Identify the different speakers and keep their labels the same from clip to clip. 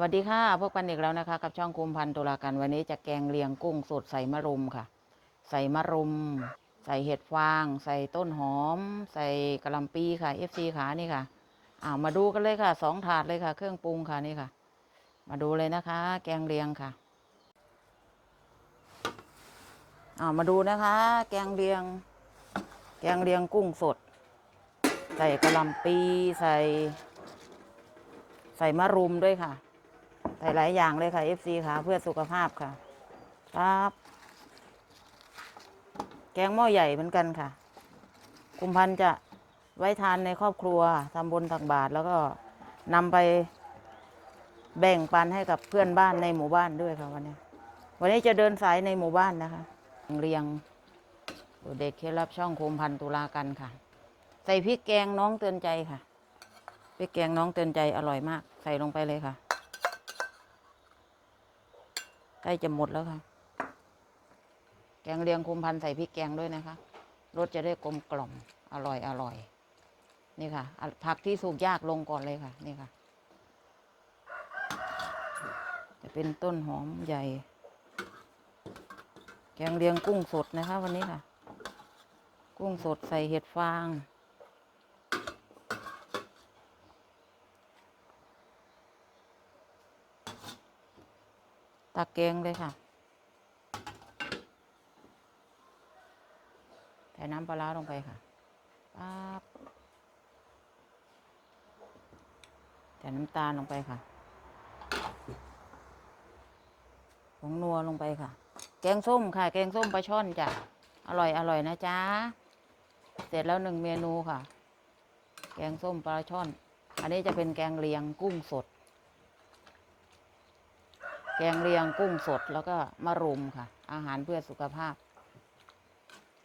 Speaker 1: วัสดีค่ะพบกันอีกแล้วนะคะ กับช่องคุมพันธุ์ตุลากันวันนี้จะแกงเลียงกุ้งสดใส่มะรุมค่ะ ใส่มะรุม ใส่เห็ดฟาง ใส่ต้นหอม ใส่กระหลำปีค่ะ FC ขานี่ค่ะอ้าวมาดูกันเลยค่ะสองถาดเลยค่ะ เครื่องปรุงค่ะนี่ค่ะ มาดูเลยนะคะ แกงเลียงค่ะอ้าวมาดูนะคะ แกงเลียง แกงเลียงกุ้งสด ใส่กระหลำปีใส่ ใส่มะรุมด้วยค่ะ หลายอย่างเลยค่ะ FC ค่ะ เพื่อสุขภาพค่ะครับแกงหม้อใหญ่เหมือนกันค่ะ กุมพันจะไว้ทานในครอบครัวทำบุญตักบาตรแล้วก็นำไปแบ่งปันให้กับเพื่อนบ้านในหมู่บ้านด้วยค่ะวันนี้ วันนี้จะเดินสายในหมู่บ้านนะคะ เรียงเด็กเคล็ดลับช่องคุมพันตุลากันค่ะ ใส่พริกแกงน้องเตือนใจค่ะพริกแกงน้องเตือนใจอร่อยมาก ใส่ลงไปเลยค่ะ ใก ล้จะหมดแล้วค่ะ แกงเลียงคุมพันใส่พริกแกงด้วยนะคะ รสจะได้กลมกล่อม อร่อยอร่อย นี่ค่ะอะ ผักที่สุกยากลงก่อนเลยค่ะ นี่ค่ะ จะเป็นต้นหอมใหญ่ แกงเลียงกุ้งสดนะคะ วันนี้ค่ะ กุ้งสดใส่เห็ดฟาง ตักแกงเลยค่ะใส่น้ำปลาร้าลงไปค่ะป๊าบใส่น้ำตาลลงไปค่ะผงนัวลงไปค่ะ แกงส้มค่ะ แกงส้มปลาช่อนจ้ะ อร่อยอร่อยนะจ๊ะ เสร็จแล้วหนึ่งเมนูค่ะ แกงส้มปลาช่อน อันนี้จะเป็นแกงเลียงกุ้งสด แกงเลียงกุ้งสดแล้วก็มะรุมค่ะ อาหารเพื่อสุขภาพ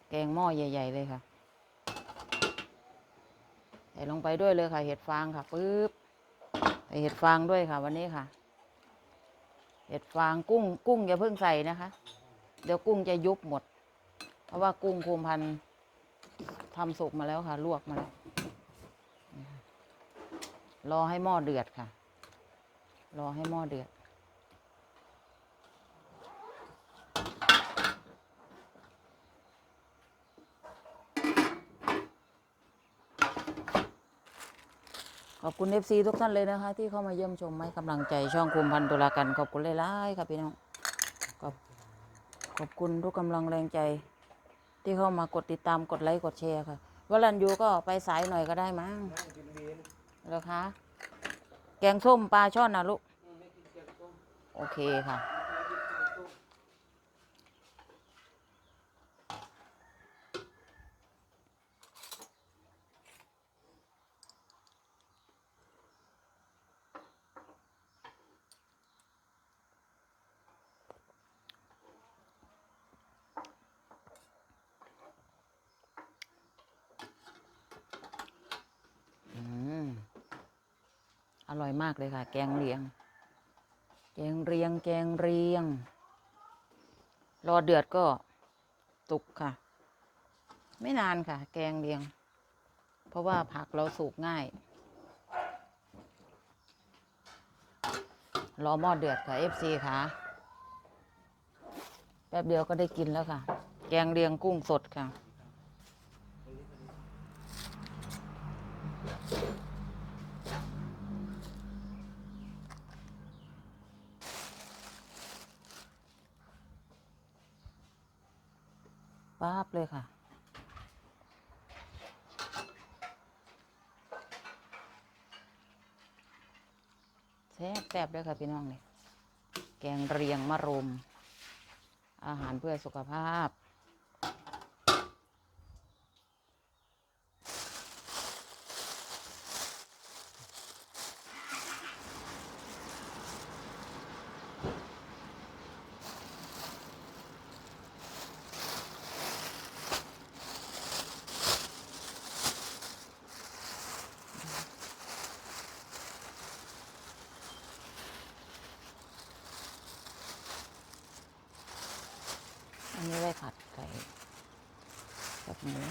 Speaker 1: แกงหม้อใหญ่ ๆ เลยค่ะ ใส่ลงไปด้วยเลยค่ะ เห็ดฟางค่ะปึ๊บใส่เห็ดฟางด้วยค่ะ วันนี้ค่ะ เห็ดฟางกุ้ง กุ้งอย่าเพิ่งใส่นะคะ เดี๋ยวกุ้งจะยุบหมด เพราะว่ากุ้งคุมพันทำสุกมาแล้วค่ะ ลวกมาแล้วรอให้หม้อเดือดค่ะ รอให้หม้อเดือด ขอบคุณเอฟซีทุกท่านเลยนะคะ ที่เข้ามาเยี่ยมชมให้กำลังใจช่องคุมพันตุลากันขอบคุณหลายๆค่ะพี่น้องขอบขอบคุณทุกกำลังแรงใจ ที่เข้ามากดติดตามกดไลค์กดแชร์ค่ะวลันยูก็ไปสายหน่อยก็ได้มั้งเหรอคะ แกงส้มปลาช่อนนะลูก โอเคค่ะ อร่อยมากเลยค่ะ แกงเรียง แกงเรียง แกงเรียง รอเดือดก็สุกค่ะ ไม่นานค่ะ แกงเรียง เพราะว่าผักเราสุกง่าย รอหม้อเดือดค่ะ FC ค่ะ แป๊บเดียวก็ได้กินแล้วค่ะ แกงเรียงกุ้งสดค่ะ ป้าบเลยค่ะ แซ่บแซ่บเลยค่ะพี่น้องเนี่ยแกงเรียงมะรุม อาหารเพื่อสุขภาพ ผัดไก่กับหมู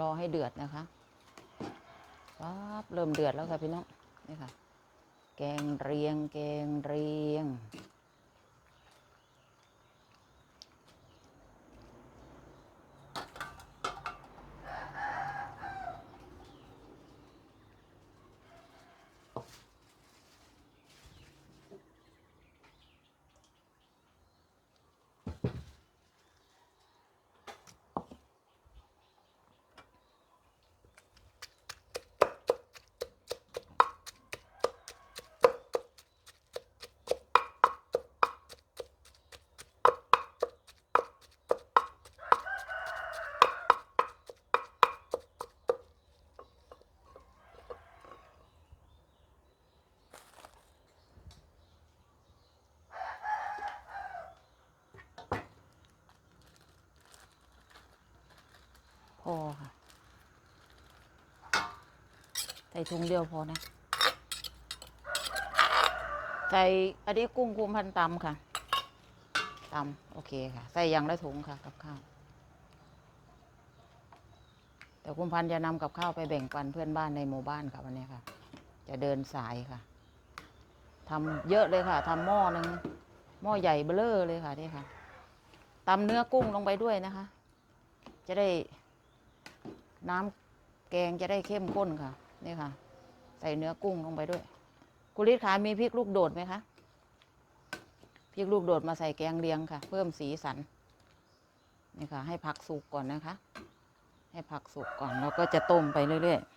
Speaker 1: รอให้เดือดนะคะปั๊บเริ่มเดือดแล้วค่ะพี่น้องนี่ค่ะ แกงเรียง แกงเรียง อค่ะ ใส่ถุงเดียวพอนะ ใส่อันนี้กุ้งคุมพันตำค่ะตำโอเคค่ะ ใส่อย่างละถุงค่ะ กับข้าว แต่คุมพันจะนำกับข้าวไปแบ่งปันเพื่อนบ้านในหมู่บ้านค่ะวันนี้ค่ะ จะเดินสายค่ะทำเยอะเลยค่ะทำหม้อหนึ่งหม้อใหญ่เบ้อเร่อเลยค่ะนี่ค่ะตำเนื้อกุ้งลงไปด้วยนะคะ จะได้ น้ำแกงจะได้เข้มข้นค่ะ นี่ค่ะ ใส่เนื้อกุ้งลงไปด้วยกุลิศขามีพริกลูกโดดไหมคะพริกลูกโดดมาใส่แกงเลียงค่ะ เพิ่มสีสันนี่ค่ะ ให้ผักสุกก่อนนะคะ ให้ผักสุกก่อนแล้วก็จะต้มไปเรื่อยๆ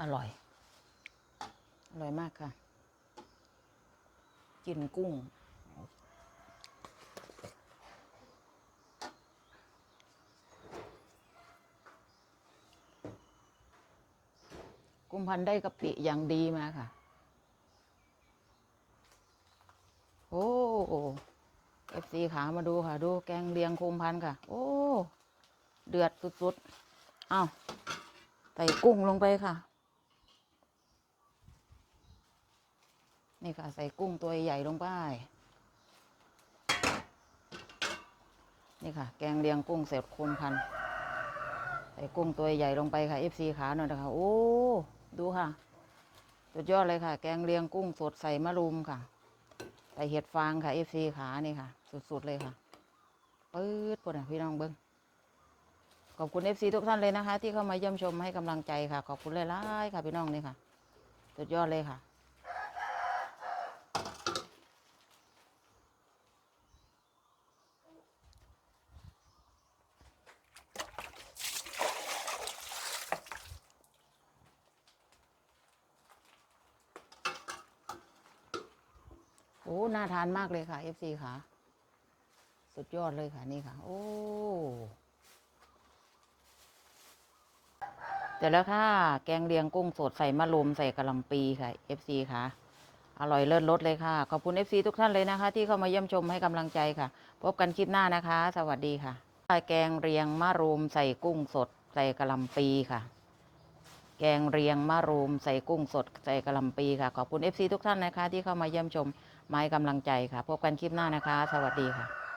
Speaker 1: อร่อย อร่อยมากค่ะ กินกุ้ง กุมพันได้กะปิอย่างดีมาค่ะ โอ้เอฟซีขามาดูค่ะ ดูแกงเลียงคุมพันค่ะ โอ้ เดือดสุดๆ อ้าว ใส่กุ้งลงไปค่ะ นี่ค่ะ ใส่กุ้งตัวใหญ่ลงไป นี่ค่ะ แกงเลียงกุ้งเสร็จคุมพัน ใส่กุ้งตัวใหญ่ลงไปค่ะ FC ขาหน่อยนะคะ โอ้ ดูค่ะ สุดยอดเลยค่ะ แกงเลียงกุ้งสดใส่มะรุมค่ะ ใส่เห็ดฟางค่ะ FC ขานี่ค่ะ สุดๆเลยค่ะปื๊ดปวดพี่น้องเบิ้งขอบคุณ FC ทุกท่านเลยนะคะ ที่เข้ามาเยี่ยมชมให้กำลังใจค่ะ ขอบคุณหลายๆค่ะพี่น้องนี่ค่ะ สุดยอดเลยค่ะ อ้น่าทานมากเลยค่ะ FC ค่ะ สุดยอดเลยค่ะนี่ค่ะ โอ้เสร็จแล้วค่ะ แกงเลียงกุ้งสดใส่มะรุมใส่กะหล่ำปีค่ะ FC ค่ะ อร่อยเลิศรสเลยค่ะ ขอบคุณ FC ทุกท่านเลยนะคะ ที่เข้ามาเยี่ยมชมให้กำลังใจค่ะ พบกันคลิปหน้านะคะ สวัสดีค่ะ แกงเรียงมะรุมใส่กุ้งสดใส่กะหล่ำปีค่ะแกงเรียงมะรุมใส่กุ้งสดใส่กะหล่ำปีค่ะ ขอบคุณ FC ทุกท่านนะคะ ที่เข้ามาเยี่ยมชม มาให้กำลังใจค่ะ พบกันคลิปหน้านะคะ สวัสดีค่ะ